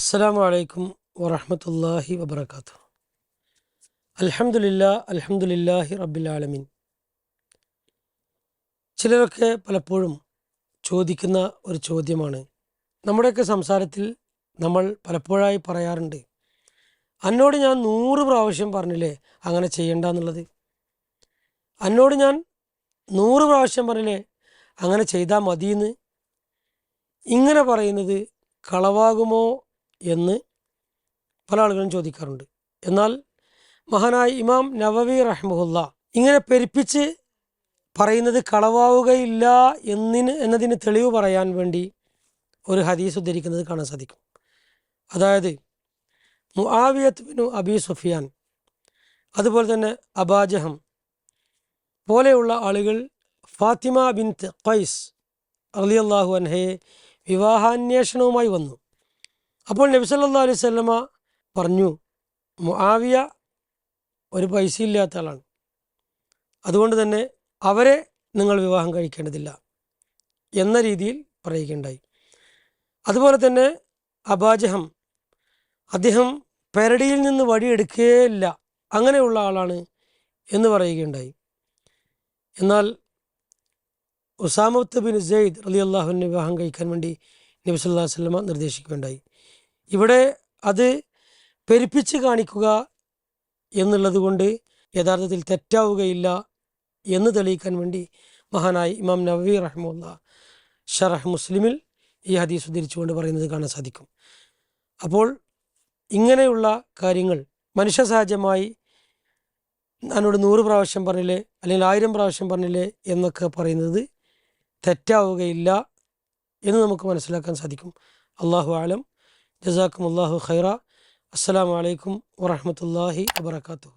അസ്സാം വലൈക്കും വറഹമത്തല്ലാഹി വബർക്കാത്തു അലഹമുല്ല അൽഹംദുലില്ലാഹി റബ്ബിൽ ആലമീൻ. ചിലരൊക്കെ പലപ്പോഴും ചോദിക്കുന്ന ഒരു ചോദ്യമാണ്. നമ്മുടെയൊക്കെ സംസാരത്തിൽ നമ്മൾ പലപ്പോഴായി പറയാറുണ്ട് അന്നോട് ഞാൻ നൂറ് പ്രാവശ്യം പറഞ്ഞില്ലേ അങ്ങനെ ചെയ്യണ്ട എന്നുള്ളത്? അന്നോട് ഞാൻ നൂറ് പ്രാവശ്യം പറഞ്ഞില്ലേ അങ്ങനെ ചെയ്താൽ മതിയെന്ന്? ഇങ്ങനെ പറയുന്നത് കളവാകുമോ എന്ന് പല ആളുകളും ചോദിക്കാറുണ്ട്. എന്നാൽ മഹാനായ ഇമാം നവവി റഹ്മുല്ല ഇങ്ങനെ പെരുപ്പിച്ച് പറയുന്നത് കളവാവുകയില്ല എന്നിന് എന്നതിന് തെളിവ് പറയാൻ വേണ്ടി ഒരു ഹദീസ് ഉദ്ധരിക്കുന്നത് കാണാൻ സാധിക്കും. അതായത് മുആവിയത്ത് ബിനു അബി സുഫിയാൻ അതുപോലെ തന്നെ അബാജഹം പോലെയുള്ള ആളുകൾ ഫാത്തിമ ബിൻ ഖൈസ് അള്ളാഹു അൻഹയെ വിവാഹാന്വേഷണവുമായി വന്നു. അപ്പോൾ നബി സല്ലാ അലൈഹി സ്വല്ലമ പറഞ്ഞു മുആവിയ ഒരു പൈസ ഇല്ലാത്ത ആളാണ്. അതുകൊണ്ട് തന്നെ അവരെ നിങ്ങൾ വിവാഹം കഴിക്കേണ്ടതില്ല എന്ന രീതിയിൽ പറയുകയുണ്ടായി. അതുപോലെ തന്നെ അബാജഹം അദ്ദേഹം പെരടിയിൽ നിന്ന് വഴിയെടുക്കുകയില്ല അങ്ങനെയുള്ള ആളാണ് എന്ന് പറയുകയുണ്ടായി. എന്നാൽ ഉസാമത്ത് ബിൻ സെയ്ദ് അലി അള്ളാഹുവിനെ വിവാഹം കഴിക്കാൻ വേണ്ടി നബി സല്ലാ വല്ലമ നിർദ്ദേശിക്കുകയുണ്ടായി. ഇവിടെ അത് പെരുപ്പിച്ച് കാണിക്കുക എന്നുള്ളത് കൊണ്ട് യഥാർത്ഥത്തിൽ തെറ്റാവുകയില്ല എന്ന് തെളിയിക്കാൻ വേണ്ടി മഹാനായി ഇമാം നബി റഹ്മുല്ല ഷറഹ് മുസ്ലിമിൽ ഈ ഹദീസ് ഉദ്ധരിച്ചുകൊണ്ട് പറയുന്നത് കാണാൻ സാധിക്കും. അപ്പോൾ ഇങ്ങനെയുള്ള കാര്യങ്ങൾ മനുഷ്യ സഹജമായി എന്നോട് നൂറ് പ്രാവശ്യം പറഞ്ഞില്ലേ അല്ലെങ്കിൽ ആയിരം പ്രാവശ്യം പറഞ്ഞില്ലേ എന്നൊക്കെ പറയുന്നത് തെറ്റാവുകയില്ല എന്ന് നമുക്ക് മനസ്സിലാക്കാൻ സാധിക്കും. അള്ളാഹു ആലം ജസാക്കും അള്ളാഹു ഖൈറ. അസ്സാം വലൈക്കും വാഹമത്തല്ലാഹി വാബർക്കാത്തു